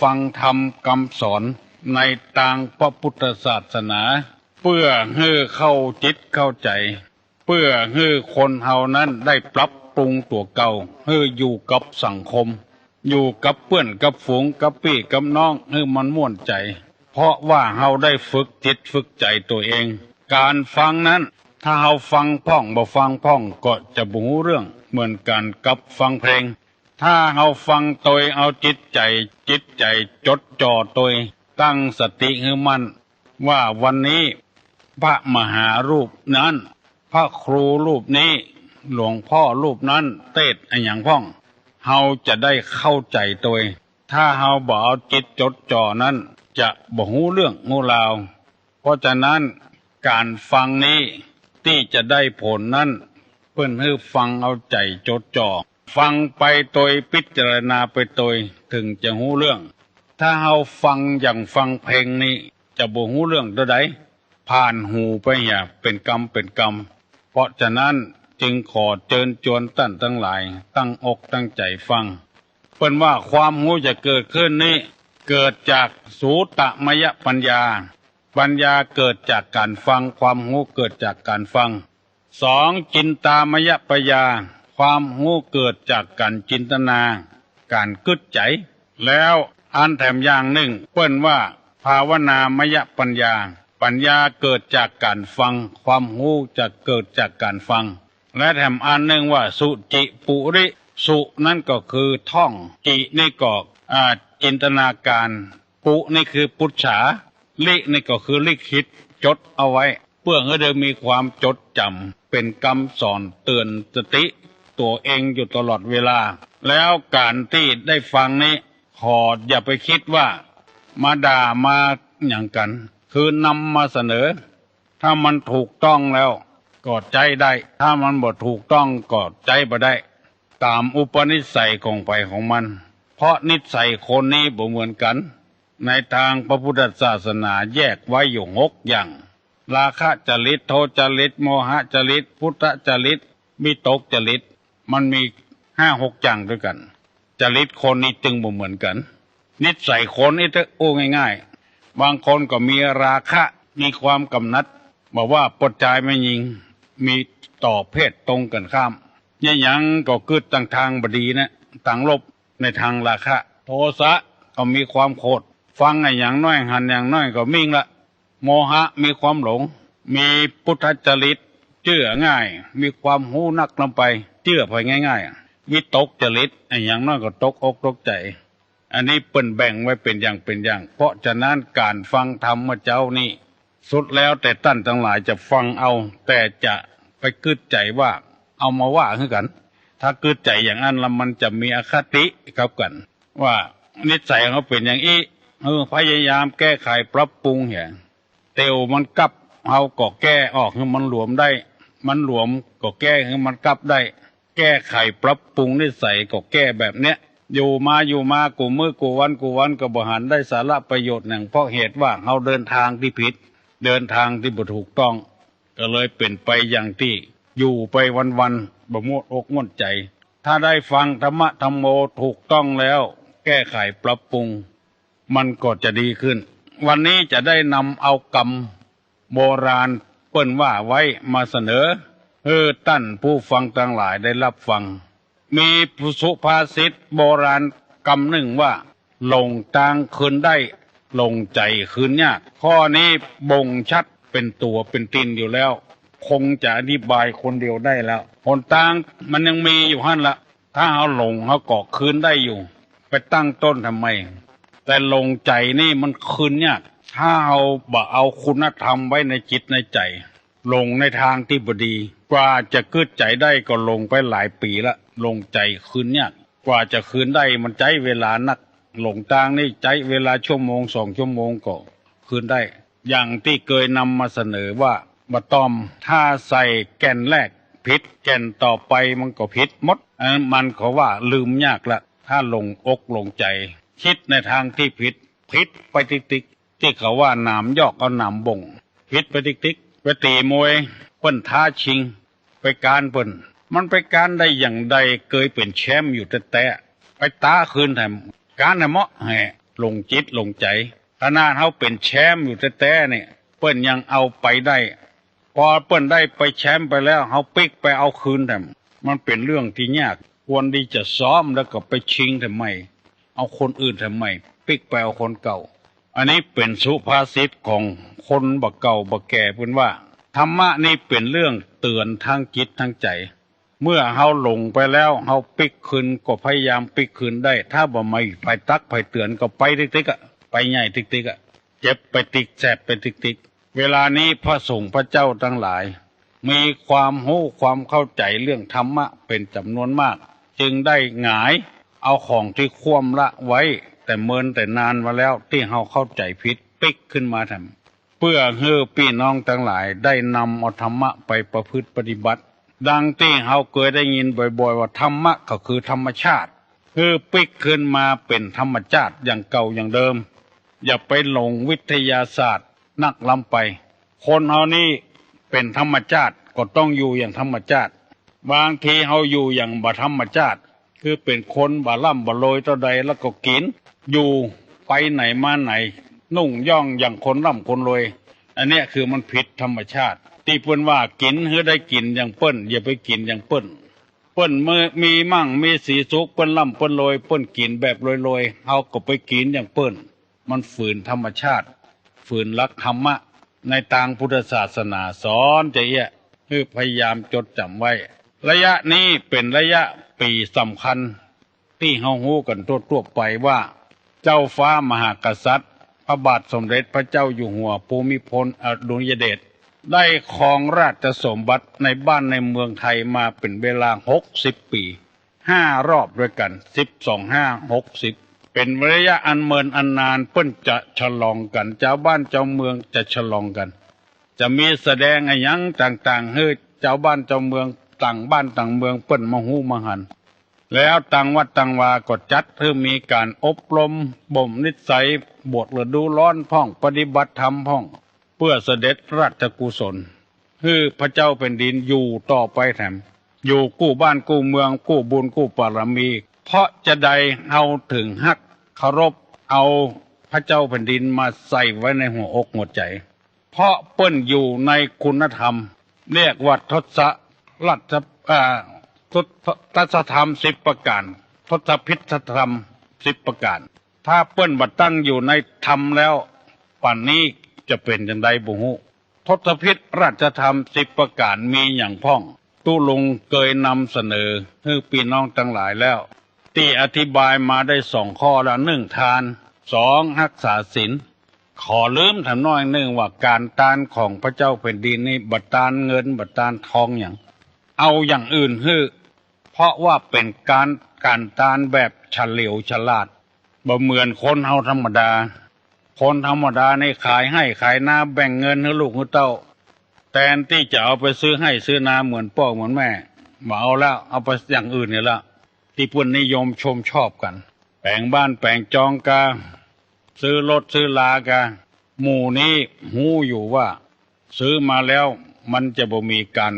ฟังธรรมคำสอนในทางพระพุทธศาสนา เพื่อให้เข้าจิตเข้าใจ เพื่อให้คนเฮานั้นได้ปรับปรุงตัวเก่าให้อยู่กับสังคม อยู่กับเพื่อนกับฝูงกับพี่กับน้องให้มันม่วนใจ เพราะว่าเฮาได้ฝึกจิตฝึกใจตัวเอง การฟังนั้นถ้าเฮาฟังพ่องบ่ฟังพ่องก็จะบ่รู้เรื่องเหมือนกันกับฟังเพลง ถ้าเฮาฟังโดยเอาจิตใจ จิตใจจดจ่อโดยตั้งสติให้มั่นว่าวันนี้พระมหารูปนั้น พระครูรูปนี้ หลวงพ่อรูปนั้นเทศน์อนอย่างพ่องเฮาจะได้เข้าใจตัว ถ้าเฮาบ่เอาจิตจดจ่อนั้น จะบ่ฮู้เรื่องงูราว เพราะฉะนั้นการฟังนี้ที่จะได้ผลนั้น เพื่อนให้ฟังเอาใจจดจ่อ ฟังไปโดยพิจารณาไปโดยถึงจะหู้เรื่อง ถ้าเฮาฟังอย่างฟังเพลงนี้ จะบ่หู้เรื่องตัวใดผ่านหูไปอย่าเป็นกรรมเป็นกรรม เพราะฉะนั้นจึงขอเชิญชวนท่านทั้งหลาย ตั้งอกตั้งใจฟังเปิ้นว่าความหูจะเกิดขึ้นนี้ เกิดจากสูตมยปัญญา ปัญญาเกิดจากการฟังความหูเกิดจากการฟังสองจินตามยปัญญา ความหูเกิดจากการจินตนา การกึดใจ แล้วอันแถมอย่างหนึ่งเปิ้นว่า ภาวนามยปัญญา ปัญญาเกิดจากการฟัง ความหูจะเกิดจากการฟัง และแถมอันหนึ่งว่าสุจิปุริ สุนั่นก็คือท่อง จินี่ก็จินตนาการ ปุนี่คือปุจฉาลินี่ก็คือลิขิตจดเอาไว้ เพื่อให้เดิมมีความจดจำเป็นคำสอนเตือนสติ ตัวเองอยู่ตลอดเวลา แล้วการที่ได้ฟังนี้ขออย่าไปคิดว่า มาด่ามาอย่างกัน คือนำมาเสนอ ถ้ามันถูกต้องแล้วก็ใจได้ ถ้ามันบ่ถูกต้องก็ใจบ่ได้ ตามอุปนิสัยของไปของมัน เพราะนิสัยคนนี้บ่เหมือนกัน ในทางพระพุทธศาสนาแยกไว้อยู่หกอย่างราคะจริตโทจริตโมหจริตพุทธจริตมิตกจริต มันมีห้าหกอย่างด้วยกันจริตคนนี้จึงบ่เหมือนกัน นิสัยคนนี่ถ้าโอ้ง่าย ๆ บางคนก็มีราคะ มีความกำนัดบอกว่าปดใจไม่ยิง มีต่อเพศตรงกันข้ามเนี่ยยังก็เกิดต่างทางบดีนะต่างลบในทางราคะ โทสะก็มีความโคตรฟังไอ้ย่างน้อยหันอย่างน้อยก็มิ่งละ โมหะมีความหลง มีพุทธจริตเชื่อง่าย มีความหูนักลงไป เชื่อไปง่ายๆวิตกจริตอย่างน้อยก็ตกอกตกใจ อันนี้เปิ้นแบ่งไว้เป็นอย่างเป็นอย่าง เพราะฉะนั้นการฟังธรรมเจ้านี่สุดแล้วแต่ท่านทั้งหลายจะฟังเอา แต่จะไปกึดใจว่าเอามาว่าคือกัน ถ้ากึดใจอย่างนั้นล้วมันจะมีอคติกับกัน ว่านิสัยเขาเป็นอย่างนี้เออพยายามแก้ไขปรับปรุงเหี่ยเตียวมันกลับเอาก็แก้ออกให้มันหลวมได้ มันหลวมก็แก้ให้มันกลับได้ แก้ไขปรับปรุงนิสัยก็แก้แบบเนี้ยอยู่มาอยู่มากูมือกูวันกูวันก็บ่หันได้สาระประโยชน์หนึ่งเพราะเหตุว่าเราเดินทางที่ผิด เดินทางที่บ่ถูกต้อง ก็เลยเป็นไปอย่างที่ อยู่ไปวันๆบ่มวดอกมวนใจ ถ้าได้ฟังธรรมะธรรมโมถูกต้องแล้ว แก้ไขปรับปรุง มันก็จะดีขึ้น วันนี้จะได้นำเอากรรมโบราณเปิ้นว่าไว้มาเสนอ เพื่อตั้นผู้ฟังทั้งหลายได้รับฟัง มีสุภาษิตโบราณกำหนึ่งว่า ลงทางคืนได้ ลงใจคืนยากข้อนี้บ่งชัดเป็นตัวเป็นตินอยู่แล้ว คงจะอธิบายคนเดียวได้แล้วหนทางมันยังมีอยู่หั่นละถ้าเอาหลงเขาเกาะคืนได้อยู่ ไปตั้งต้นทำไม แต่ลงใจนี่มันคืนยากถ้าเอาบ่เอาคุณธรรมไว้ในจิตในใจ ลงในทางที่บดี กว่าจะกึดใจได้ก็ลงไปหลายปีละ ลงใจคืนยากกว่าจะคืนได้มันใจเวลานัก หลงทางนี่ใจเวลาชั่วโมงสองชั่วโมงก็คืนได้ อย่างที่เคยนำมาเสนอว่ามาตอมถ้าใส่แก่นแรกผิดแก่นต่อไปมันก็ผิดหมดอันมันเขาว่าลืมยากละ ถ้าลงอกลงใจ คิดในทางที่ผิดผิดไปติ๊กๆที่เขาว่าหนามยอกเอาหนามบ่งผิดไปติ๊กๆไป ตีมวยเปิ้นท้าชิง ไปการเปิ้นมันไปการได้อย่างใดเคยเป็นแชมป์อยู่แต่แต่ไปตาคืนแถมการน่ะเหมาะแห่ลงจิตลงใจขนาดเขาเป็นแชมป์อยู่แต่ๆเนี่ยเปิ้นยังเอาไปได้ พอเปิ้นได้ไปแชมป์ไปแล้วเขาปิกไปเอาคืนแต่มันเป็นเรื่องที่ยากควรดีจะซ้อมแล้วก็ไปชิงทำไม เอาคนอื่นทำไม ปิกไปเอาคนเก่า อันนี้เป็นสุภาษิตของคนบักเก่าบักแก่เพื่อนว่า ธรรมะนี่เป็นเรื่องเตือนทางจิตทางใจ เมื่อเฮาหลงไปแล้วเฮาปิกคืนก็พยายามปิกคืนได้ ถ้าบ่ไม่ไปตักไปเตือนก็ไปติ๊กๆอะไปใหญ่ติ๊กๆอะเจ็บไปติ๊กแสบไปติ๊กๆเวลานี้พระสงฆ์พระเจ้าทั้งหลาย มีความรู้ความเข้าใจเรื่องธรรมะเป็นจำนวนมาก จึงได้หงายเอาของที่คว่ำละไว้ แต่เมินแต่นานมาแล้วที่เฮาเข้าใจผิดปิกขึ้นมาทำเพื่อเฮือพี่น้องทั้งหลายได้นำเอาธรรมะไปประพฤติปฏิบัติ ดังที่เฮาเคยได้ยินบ่อยๆ ว่าธรรมะก็คือธรรมชาติคือปิกขึ้นมาเป็นธรรมชาติอย่างเก่าอย่างเดิม อย่าไปหลงวิทยาศาสตร์นักล้ำไป คนเฮานี่เป็นธรรมชาติก็ต้องอยู่อย่างธรรมชาติ บางทีเฮาอยู่อย่างบ่ธรรมชาติ คือเป็นคนบ่ล่ำบ่โรยต่อใดแล้วก็กิน อยู่ไปไหนมาไหน นุ่งย่องอย่างคนร่ำคนรวย อันเนี้ยคือมันผิดธรรมชาติ ที่เปิ้นว่ากินเฮือได้กินอย่างเปิ้น อย่าไปกินอย่างเปิ้น เปิ้นเมื่อมีมั่งมีสีสุขเปิ้นล่ำเปิ้นรวยเปิ้นกินแบบรวยๆเฮาก็ไปกินอย่างเปิ้น มันฝืนธรรมชาติ ฝืนลักธรรมะ ในทางพุทธศาสนาสอนใจเอี้ยคือพยายามจดจำไว้ ระยะนี้เป็นระยะปีสำคัญที่เฮาฮู้กันทั่วๆไปว่า เจ้าฟ้ามหากษัตริย์ พระบาทสมเด็จพระเจ้าอยู่หัวภูมิพลอดุลยเดชได้ครองราชสมบัติในบ้านในเมืองไทยมาเป็นเวลาหกสิบปีห้ารอบด้วยกันสิบสองห้าหกสิบเป็นระยะอันเมินอันนานเปิ้นจะฉลองกันเจ้าบ้านเจ้าเมืองจะฉลองกัน จะมีแสดงอะไรยังต่างๆให้เจ้าบ้านเจ้าเมือง ต่างบ้านต่างเมืองเปิ้นมหูมหัน แล้วต่างวัดต่างวาก็จัดเพื่อมีการอบรมบ่มนิสัยบทฤดูร้อนพ่องปฏิบัติธรรมพ่อง เพื่อเสด็จราชกุศลคือพระเจ้าเป็นดินอยู่ต่อไปแถม อยู่กู้บ้านกู้เมืองกู้บุญกู้ปารมี เพราะจะได้เอาถึงฮักเคารพเอาพระเจ้าแผ่นดินมาใส่ไว้ในหัวอกหัวใจ เพราะเปิ้นอยู่ในคุณธรรม เรียกว่าทศ รัตอ่าทศธรรมสิบประการทศพิธธรรมสิบประการ ถ้าเปิ้นบัดตั้งอยู่ในธรรมแล้วป่านนี้จะเป็นจังไดบุหุทศพิธราชธรรมสิบประการมีอย่างพ่อง ตู้ลุงเคยนำเสนอให้พี่น้องทั้งหลายแล้ว ที่อธิบายมาได้สองข้อละหนึ่งทานสองรักษาศีลขอลืมถามน้อยหนึ่งว่าการตานของพระเจ้าแผ่นดินนี่บัตรตานเงินบัตรตานทองอย่าง เอาอย่างอื่นฮือเพราะว่าเป็นการการตานแบบเฉลียวฉลาดบ่เหมือนคนเฮาธรรมดา คนธรรมดาในขายให้ขายนาแบ่งเงินให้ลูกให้เต้า แทนที่จะเอาไปซื้อให้ซื้อนาเหมือนพ่อเหมือนแม่มาเอาแล้วเอาไปอย่างอื่นเนี่ยละที่เพื่นนิยมชมชอบกัน แปลงบ้านแปลงจองกาซื้อรถซื้อลากาหมู่นี้หูอยู่ว่า ซื้อมาแล้วมันจะบ่มีการ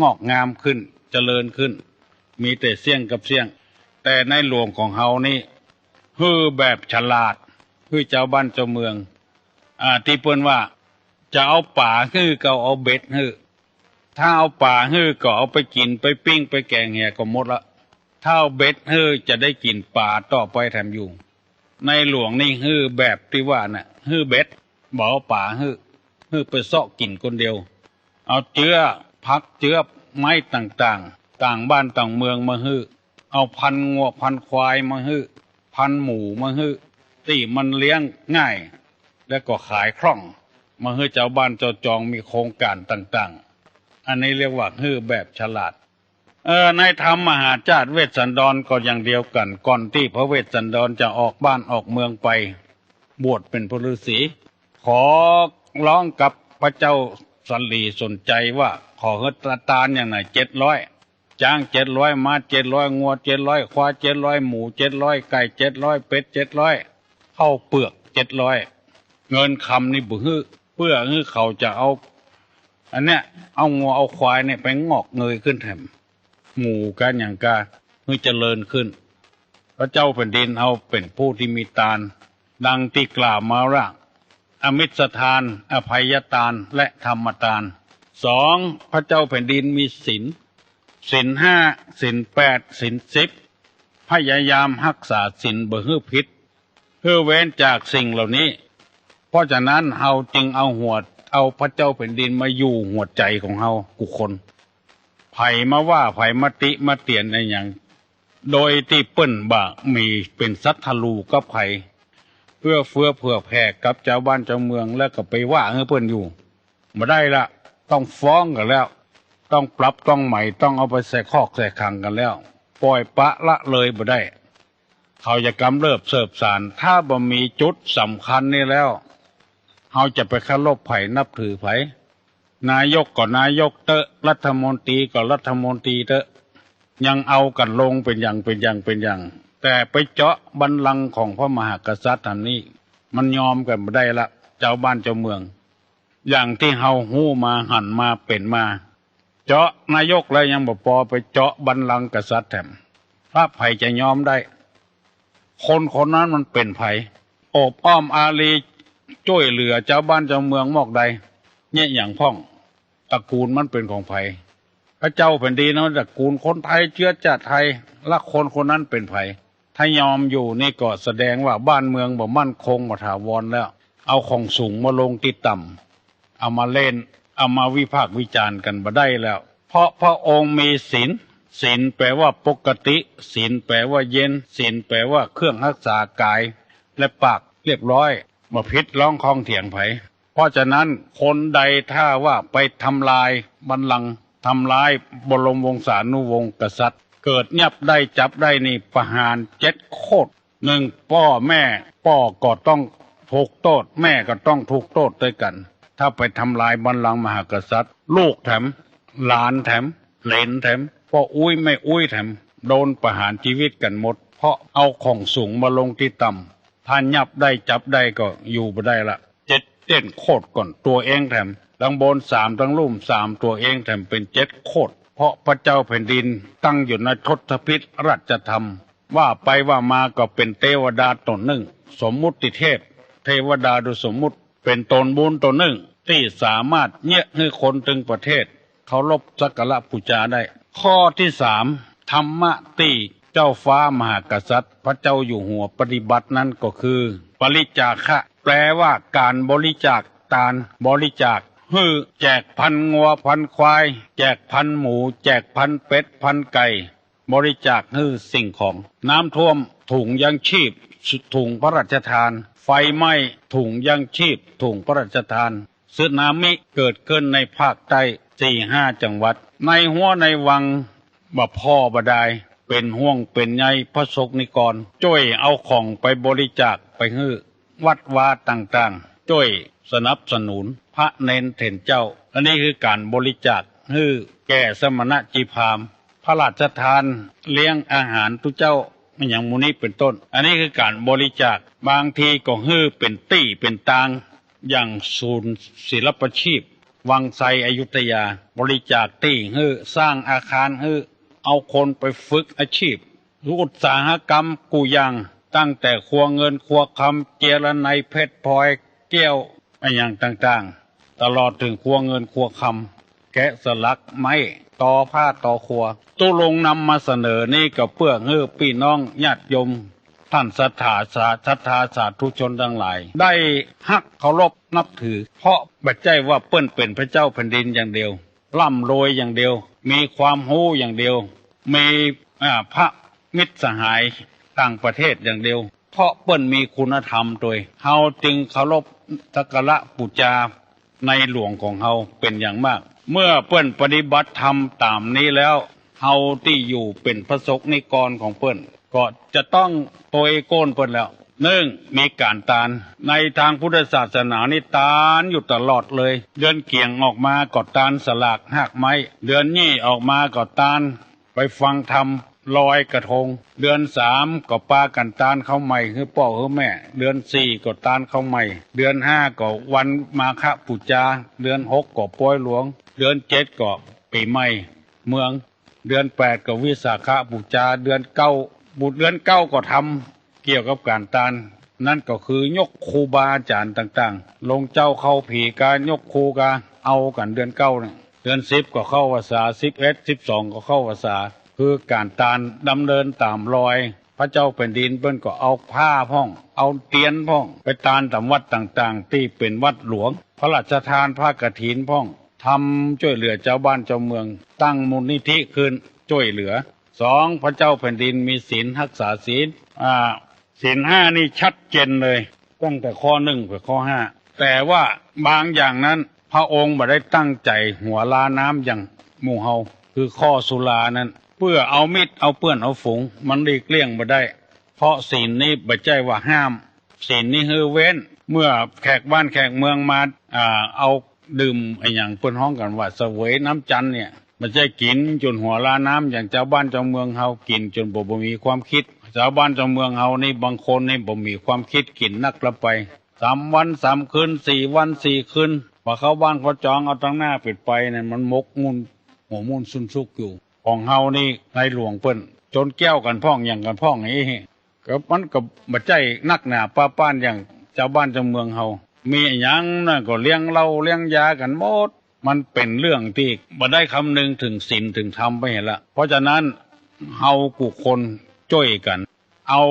งอกงามขึ้นเจริญขึ้น มีแต่เสี่ยงกับเสี่ยง แต่ในหลวงของเฮานี่ฮือแบบฉลาดฮือเจ้าบ้านเจ้าเมือง อ่าที่เปิ้นว่า จะเอาป่าฮือก็เอาเบ็ดฮือถ้าเอาป่าฮือก็เอาไปกินไปปิ้งไปแกงแห่ก็หมดละถ้าเอาเบ็ดฮือจะได้กินป่าต่อไปแถมอยู่ ในหลวงนี่ฮือแบบที่ว่าน่ะฮือเบ็ดบเอาป่าฮือฮือไปเสาะกินคนเดียว เอาเจือ พักเจือไม้ต่างๆ ต่างบ้านต่างเมืองมาฮื้อเอาพันงัวพันควายมาฮื้อพันหมูมาฮื้อที่มันเลี้ยงง่าย แล้วก็ขายคล่อง มาฮื้อเจ้าบ้านเจ้าจองมีโครงการต่างๆ อันนี้เรียกว่าฮื้อแบบฉลาดเออในธรรมมหาจาตเวสสันดรก็อย่างเดียวกัน ก่อนที่พระเวสสันดรจะออกบ้านออกเมืองไป บวชเป็นพระฤาษีขอร้องกับพระเจ้า สันลีสนใจว่าขอเฮ็ดตาตานอย่างไหนเจ็ดร้อยจ้างเจ็ดร้อยมาเจ็ดร้อยงัวเจ็ดร้อยควายเจ็ดร้อยหมูเจ็ดร้อยไก่เจ็ดร้อยเป็ดเจ็ดร้อยเข้าเปลือกเจ็ดร้อยเงินคำนี่บุฮือเพื่อฮือเขาจะเอา อันเนี้ยเอางัวเอาควายเนี่ยไปงอกเงยขึ้นแถมหมู่กันอย่างกาเพื่อเจริญขึ้น พระเจ้าแผ่นดินเอาเป็นผู้ที่มีตาลดังที่กล่าวมาว่าง อมิสทาน อภัยทาน และธรรมทานสองพระเจ้าแผ่นดินมีศีลศีลห้าศีลแปดศีลสิบพยายามรักษาศีลบ่ฮื้อพิษเพื่อเว้นจากสิ่งเหล่านี้ เพราะฉะนั้นเฮาจึงเอาหัวเอาพระเจ้าแผ่นดินมาอยู่หัวใจของเฮากุคนไผ่มาว่าไผ่มาติมาเตียนในอย่าง โดยที่เปิ้นบ่ามีเป็นสัตทลูกับไผ่ เพื่อเฟือเผื่อแผ่กับเจ้าบ้านเจ้าเมืองแล้วก็ไปว่าให้เปิ้นอยู่มาได้ละต้องฟ้องกันแล้ว ต้องปรับต้องใหม่ต้องเอาไปใส่คอกใส่ขังกันแล้ว ปล่อยปะละเลยบ่ได้เขาจะกำเริบเสิบสารถ้าบ่มีจุดสำคัญนี่แล้วเขาจะไปคารพไผ่นับถือไผ่นายกก็นายกเตอะรัฐมนตรีก็รัฐมนตรีเตอะยังเอากันลงเป็นอย่างเป็นอย่างเป็นอย่าง แต่ไปเจาะบันลังก์ของพระมหากษัตริย์ทันนี้ มันยอมกันไม่ได้ละ เจ้าบ้านเจ้าเมือง อย่างที่เฮาหู้มาหันมาเป็นมา เจาะนายกแล้วยังบ่พอไปเจาะบันลังก์กษัตริย์แถมพระไผ่จะยอมได้ คนคนนั้นมันเป็นไผ่อบอ้อมอารีช่วยเหลือเจ้าบ้านเจ้าเมืองมอกใดเนี่ยอย่างพ่องตระกูลมันเป็นของไผ่พระเจ้าแผ่นดินนั้นตระกูลคนไทยเชื้อชาติไทยและคนคนนั้นเป็นไผ่ ถ้ายอมอยู่นี่ก็แสดงว่าบ้านเมืองบ่มั่นคงบ่ถาวรแล้ว เอาของสูงมาลงติดต่ำเอามาเล่น เอามาวิพากษ์วิจารณ์กันบ่ได้แล้ว เพราะพระองค์มีศีลศีลแปลว่าปกติศีลแปลว่าเย็นศีลแปลว่าเครื่องรักษากาย และปากเรียบร้อยมาพิษร้องคองเถียงไผเพราะฉะนั้นคนใดถ้าว่าไปทำลายบัลลังก์ทำลายบรมวงศานุวงศ์กษัตริย์ เกิดเงียบได้จับได้นี่ประหารเจ็ดโคตรหนึ่งพ่อแม่พ่อก็ต้องถูกโทษแม่ก็ต้องถูกโทษด้วยกัน ถ้าไปทำลายบัลลังก์มหากษัตริย์ ลูกแถม หลานแถม เหลนแถมพ่ออุ้ยไม่อุ้ยแถม โดนประหารชีวิตกันหมด เพราะเอาของสูงมาลงที่ต่ำถ้ายับได้จับได้ก็อยู่ไม่ได้ละเจ็ดเต้นโคตรก่อนตัวเองแถมดังบนสามดังลุ่มสามตัวเองแถมเป็นเจ็ดโคตร เพราะพระเจ้าแผ่นดินตั้งอยู่ในทศพิษราชธรรม ว่าไปว่ามาก็เป็นเทวดาตนหนึ่ง สมมุติเทพ เทวดาโดยสมมุติเป็นตนบุญตนหนึ่ง ที่สามารถเนี้ยให้คนตึงประเทศ เขารบสักการะปูจาได้ ข้อที่สามธรรมะตีเจ้าฟ้ามหากษัตริย์ พระเจ้าอยู่หัวปฏิบัตินั้นก็คือปริจาคะ แปลว่าการบริจาคตานบริจาค ฮือแจกพันงัวพันควาย แจกพันหมู แจกพันเป็ดพันไก่ บริจาคฮือสิ่งของ น้ำท่วมถุงยังชีพถุงพระราชทาน ไฟไหม้ถุงยังชีพถุงพระราชทานสึนามิเกิดขึ้นในภาคใต้สี่ห้าจังหวัด ในหัวในวังบ่พ่อบดายเป็นห่วงเป็นใยพระศกนิกร จ้วยเอาของไปบริจาคไปฮื้อวัดวาต่างๆ จ้วยสนับสนุนพระเนนเถนเจ้า อันนี้คือการบริจาคฮื้อแก่สมณะจีพามพระราชทานเลี้ยงอาหารทุเจ้าอย่างมูนี้เป็นต้น อันนี้คือการบริจาคบางทีก็ฮื้อเป็นตี้เป็นตางอย่างศูนย์ศิลปชีพ วังไซอยุธยา บริจาคตี้ฮื้อสร้างอาคารฮื้อเอาคนไปฝึกอาชีพอุตสาหกรรมกูยางตั้งแต่ครัวเงินครัวคำเจรไนเพชรพลอย แก้วอะไรอย่างต่างๆ ตลอดถึงครัวเงินครัวคำแกะสลักไม้ต่อผ้าต่อครัวตุลงนำมาเสนอนี่ก็เพื่อเฮือพี่น้องญาติโยม ท่านศรัทธาสาศรัทธาสาธุชนทั้งหลาย ได้ฮักเคารพนับถือ เพราะบัดใจว่าเปิ้นเป็นพระเจ้าแผ่นดินอย่างเดียวร่ำรวยอย่างเดียว มีความหู้อย่างเดียว มีอ่าพระมิตรสหายต่างประเทศอย่างเดียว เพราะเปิ้นมีคุณธรรมโดยเฮาจึงเคารพ สักการะปูจาในหลวงของเฮาเป็นอย่างมาก เมื่อเปิ้นปฏิบัติธรรมตามนี้แล้วเฮาที่อยู่เป็นพระสกนิกรของเปิ้นก็จะต้องตัวเอโกนเปิ้นแล้วหนึ่งมีการตานในทางพุทธศาสนานี่ตานอยู่ตลอดเลย เดือนเกี่ยงออกมาก็ตานสลากหักไม้ เดือนนี้ออกมาก็ตานไปฟังธรรม ลอยกระทง เดือนสามก็ปลากันตานเข้าใหม่คือพ่อคือแม่ เดือนสี่ก็ตานเข้าใหม่ เดือนห้าก็วันมาฆปุจา เดือนหกก็ป้อยหลวง เดือนเจ็ดก็ปีใหม่ เมือง เดือนแปดก็วิสาขบูชาเดือนเก้าบุตรเดือนเก้าก็ทำเกี่ยวกับการตานนั่นก็คือยกครูบาอาจารย์ต่างๆ ลงเจ้าเข้าผีการยกครูกาเอากันเดือนเก้าเนี่ยเดือนสิบก็เข้าภาษาสิบเอ็ดสิบสองก็เข้าภาษา คือการตานดำเนินตามรอย พระเจ้าแผ่นดินเปิ้นก็เอาผ้าพ่อง เอาเตียนพ่อง ไปตานตามวัดต่างๆ ที่เป็นวัดหลวง พระราชทานผ้ากฐินพ่องทำช่วยเหลือเจ้าบ้านเจ้าเมือง ตั้งมูลนิธิคืนช่วยเหลือสองพระเจ้าแผ่นดินมีศีลรักษาศีลอ่าศีลห้านี่ชัดเจนเลย ตั้งแต่ข้อหนึ่งไปข้อห้าแต่ว่าบางอย่างนั้น พระองค์บ่ได้ตั้งใจหัวลาน้ำอย่างหมู่เฮาคือข้อสุรานั้น เพื่อเอามิตรเอาเปื้อนเอาฝูง มันหลีกเลี่ยงบ่ได้ เพราะศีลนี้บ่ใจว่าห้ามศีลนี้คือเว้น เมื่อแขกบ้านแขกเมืองมาอ่าเอาดื่มไอ้อย่างเปิ้นห้องกันว่าเสวยน้ำจันเนี่ยมันจะกินจนหัวลาน้ำอย่างเจ้าบ้านเจ้าเมืองเฮากินจนบ่บ่มีความคิดชาวบ้านเจ้าเมืองเฮานี่บางคนนี่บ่มีความคิดกินนักละไปสามวันสามคืนสี่วันสี่คืนพอเข้าบ้านเขาจองเอาตั้งหน้าปิดไปเนี่ยมันมกมุนหัวมุนซุนซุกอยู่ ของเฮานี่ในหลวงเปิ้นจนแก้วกันพ่องอย่างกันพ่องไอ้ก็มันก็บ่ใจนักหนาป้าป้านอย่างเจ้าบ้านเจ้าเมืองเฮามีอหยังน่ะก็เลี้ยงเหล้าเลี้ยงยากันหมด มันเป็นเรื่องที่บ่ได้คำนึงถึงศีลถึงธรรมไปเห็นละ เพราะฉะนั้นเฮากูคนจ้อยกัน เอา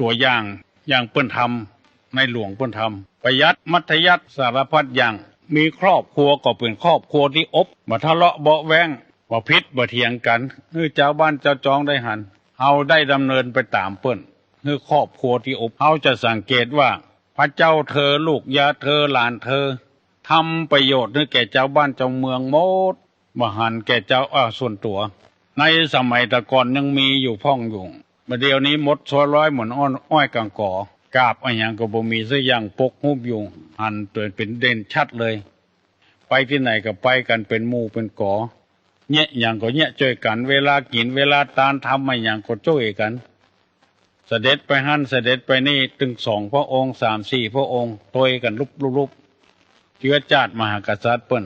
ตัวอย่างอย่างเปิ้นทำในหลวงเปิ้นทำประหยัดมัธยัติสารพัดอย่าง มีครอบครัวก็เป็นครอบครัวที่อบบ่ทะเลาะเบาแวง บ่พิษบ่เถียงกันคือเจ้าบ้านเจ้าจองได้หันเฮาได้ดำเนินไปตามเปิ้นคือครอบครัวที่อบเฮาจะสังเกตว่า พระเจ้าเธอลูกยาเธอหลานเธอทำประโยชน์ให้แก่เจ้าบ้านเจ้าเมืองหมดมหันแก่เจ้าอ้าส่วนตัว ในสมัยตะก่อนยังมีอยู่พ่องอยู่มาเดี๋ยวนี้มดชัวร้อยเหมือนอ้อนอ้อยกังก่อกาบอะไรอย่างก็บ่มีสักอย่างปกหุบอยู่หันตัวเป็นเด่นชัดเลย ไปที่ไหนก็ไปกันเป็นหมู่เป็นก่อ เนี่ยอย่างก็เนี่ยช่วยกัน เวลากินเวลาตานทำอะไรอย่างก็ช่วยกัน เสด็จไปหั่นเสด็จไปนี่ถึงสองพระองค์สามสี่พระองค์ตัวยกันลุบลุบเชื้อจาดมหากษัตริย์เปิ้น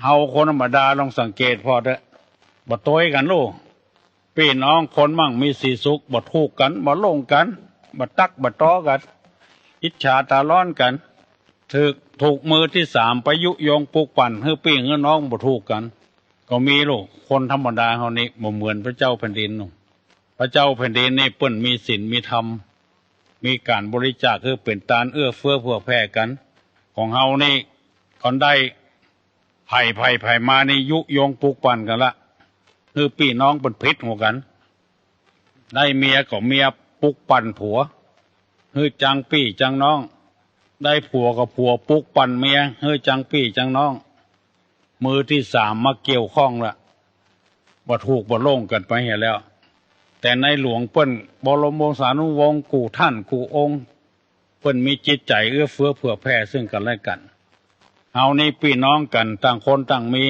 เฮาคนธรรมดาลองสังเกตพอเด้อบ่ต้อยกันลูกพี่น้องคนมั่งมีสีสุขบ่ถูกกันบ่ลงกันบ่ตักบ่ต้อกัน อิจฉาตาร้อนกันถูกถูกมือที่สามไปยุยงปลุกปั่นเฮือพี่เฮือน้องบ่ถูกกัน ก็มีลูกคนธรรมดาเฮานี่บ่เหมือนพระเจ้าแผ่นดินพระเจ้าแผ่นดินนี่เปิ้นมีศีลมีธรรมมีการบริจาคคือเป็นตานเอื้อเฟื้อเผื่อแผ่กัน ของเฮานี่คนได้ไผ่ไผ่ไผ่มานี่ยุยงปลูกปั่นกันละคือพี่น้องเป็นพิษหัวกัน ได้เมียก็เมียปลุกปั่นผัวคือจังพี่จังน้อง ได้ผัวกับผัวปลุกปั่นเมียเฮ้ยจังพี่จังน้อง มือที่สามมาเกี่ยวข้องละบ่ถูกบ่โล่งกันไปเห็นแล้ว แต่ในหลวงเปิ้นบรมวงศานุวงศ์กูท่านกูองค์เปิ้นมีจิตใจเอื้อเฟื้อเผื่อแผ่ซึ่งกันและกันเฮานี่พี่น้องกันต่างคนต่างมี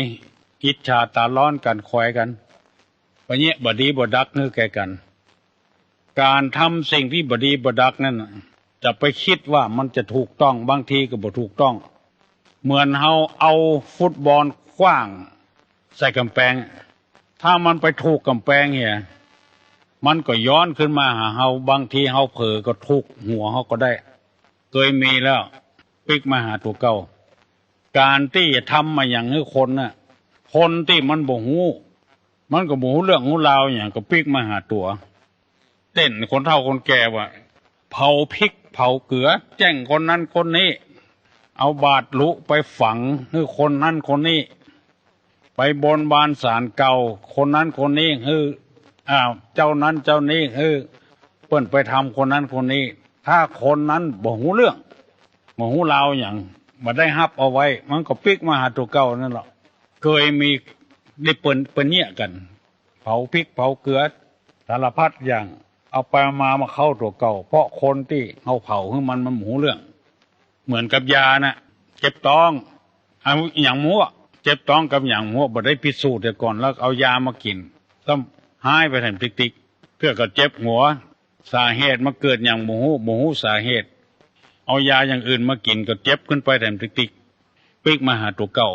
กิจชาตาร้อนกันคอยกันวันนี้บดีบดักนึกแก่กัน การทำสิ่งที่บดีบดักนั่นจะไปคิดว่ามันจะถูกต้องบางทีก็บ่ถูกต้อง เหมือนเฮาเอาฟุตบอลขว้าง ใส่กำแพง ถ้ามันไปถูกกำแพงเหียมันก็ย้อนขึ้นมาหาเฮาบางทีเฮาเผลอก็ทุกหัวเฮาก็ได้ เคยมีแล้วปิกมาหาตัวเก่า การที่ทำมาอย่างให้คนน่ะ คนที่มันบ่หูมันก็บ่หูเรื่องหูราวอย่างก็ปิกมาหาตัว เต้นคนเฒ่าคนแก่ว่าเผาพริกเผาเกลือ แจ้งคนนั้นคนนี้ เอาบาดลุไปฝังให้คนนั้นคนนี้ ไปบนบานสารเก่า คนนั้นคนนี้คืออ้าวเจ้านั้นเจ้านี้คือเปิ้นไปทำคนนั้นคนนี้ ถ้าคนนั้นบ่หูเรื่องบ่หูราวอย่างมาได้ฮับเอาไว้ มันก็ปิกมาหาตัวเก่านั่นแหละเคยมีได้เปิ้นเปิ้นเนี่ยกัน เผาพริกเผาเกลือสารพัดอย่างเอาไปมามาเข้าตัวเก่า เพราะคนที่เอาเผาให้มันมันหูเรื่อง เหมือนกับยานะเจ็บต้องเอาอย่างมัวเจ็บต้องกับอย่างมัวบ่ได้พิสูจน์เดี๋ยวก่อนแล้วเอายามากินต้องหายไปแทนติ๊กๆเพื่อก็เจ็บหัว สาเหตุมาเกิดอย่างโมโหโมโหสาเหตุ เอายาอย่างอื่นมากินก็เจ็บขึ้นไปแถมติ๊กๆปิกมาหาตัวเก่า